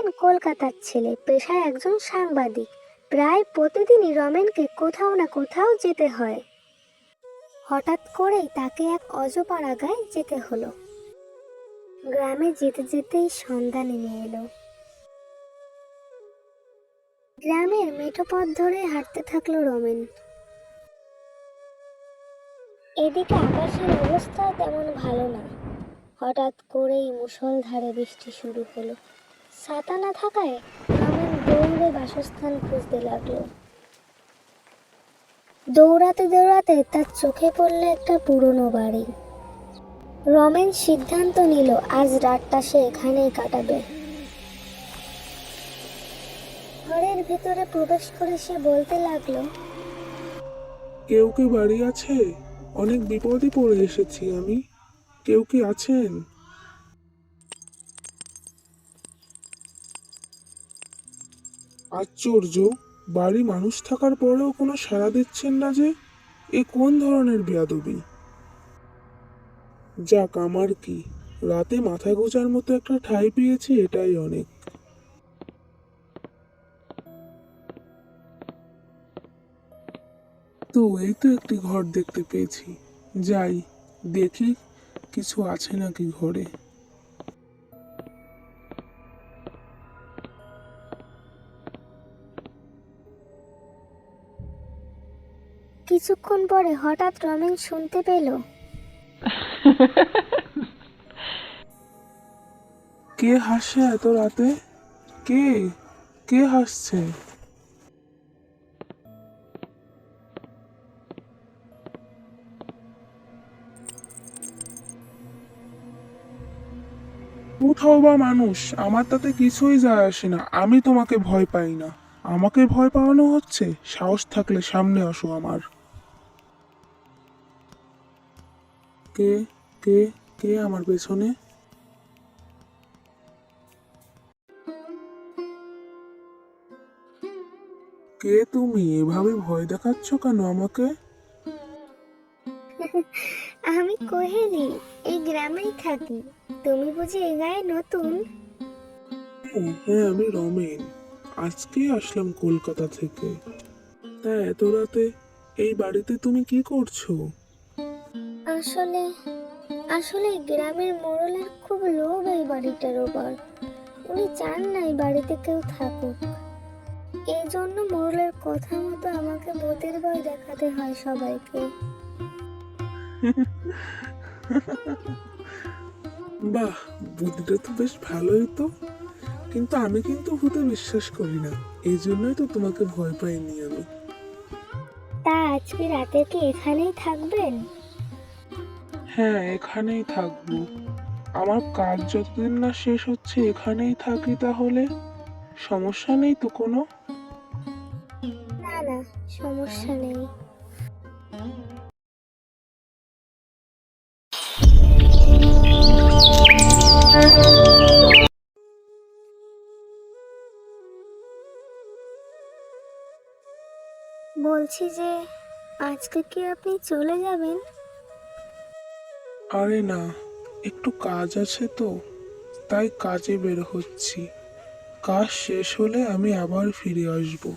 কলকাতার ছেলে, পেশায় একজন সাংবাদিক। প্রায় প্রতিদিনই রমেনকে কোথাও না কোথাও যেতে হয়। হঠাৎ করেই তাকে এক অজপাড়াগায় যেতে হলো। গ্রামে যেতে যেতেই সন্ধ্যা নেমে এলো। গ্রামের মেঠো পথ ধরে হাঁটতে থাকল রমেন। এদিকে আকাশের অবস্থা তেমন ভালো না। হঠাৎ করেই মুষলধারে বৃষ্টি শুরু হলো। ছাতা না থাকায় রমেন দৌড়ে বাসস্থান খুঁজতে লাগল। দৌড়াতে দৌড়াতে তার চোখে পড়ল একটা পুরনো বাড়ি। রমেন সিদ্ধান্ত নিল, আজ রাতটা সে এখানেই কাটাবে। ঘরের ভিতরে প্রবেশ করে সে বলতে লাগল, কেউ কি বাড়ি আছে? অনেক বিপদে পড়ে এসেছি আমি। কেউ কি আছেন? আশ্চর্য, বাড়ি মানুষ থাকার পরেও কোনো সাড়া দিচ্ছেন না যে এ কোন ধরনের বেয়াদবি? যাক, আমার কি? রাতে মাথা গোজার মতো একটা ঠাঁই পেয়েছি, এটাই অনেক। তো এই তো একটি ঘর দেখতে পেয়েছি। যাই, দেখি কিছু আছে নাকি ঘরে। কিছুক্ষণ পরে হঠাৎ রমেন শুনতে পেল। কে হাসছে এত রাতে? কে? কে হাসছে? বা মানুষ, আমার তাতে কিছুই যায় আসে না। আমি তোমাকে ভয় পাই না। আমাকে ভয় পাওয়ানো হচ্ছে। সাহস থাকলে সামনে আসো আমার। কে কে কে আমার পেছনে? কে তুমি? এভাবে ভয় দেখাচ্ছ কেন আমাকে? আমি কোহেলি এই গ্রামেই থাকি। তুমি বুঝি এই গায়ে নতুন? হ্যাঁ, আমি রমেন। আজকেই আসলাম কলকাতা থেকে। তা এত রাতে এই বাড়িতে তুমি কি করছ? আসলে আসলে গ্রামের মোড়লের খুব লোভ এই বাড়িটার ওপর। উনি চান না এই বাড়িতে কেউ থাকুক। এই জন্য মোড়লের কথা মতো আমাকে ভূতের ভয় দেখাতে হয় সবাইকে। বাহ বুদ্ধিটা তো বেশ ভালোই তো। কিন্তু আমি কিন্তু ভূতে বিশ্বাস করি না। এই জন্যই তো তোমাকে ভয় পাইনি আমি। তা আজকে রাতে কি এখানেই থাকবেন? হ্যাঁ এখানেই থাকব। আমার কাজ যতদিন না শেষ হচ্ছে, এখানেই থাকি তাহলে? সমস্যা নেই তো কোনো? সমস্যা নেই। বলছি যে, আজকে কি আপনি চলে যাবেন? আরে না, একটু কাজ আছে তো, তাই কাজে বের হচ্ছি। কাজ শেষ হলে আমি আবার ফিরে আসব।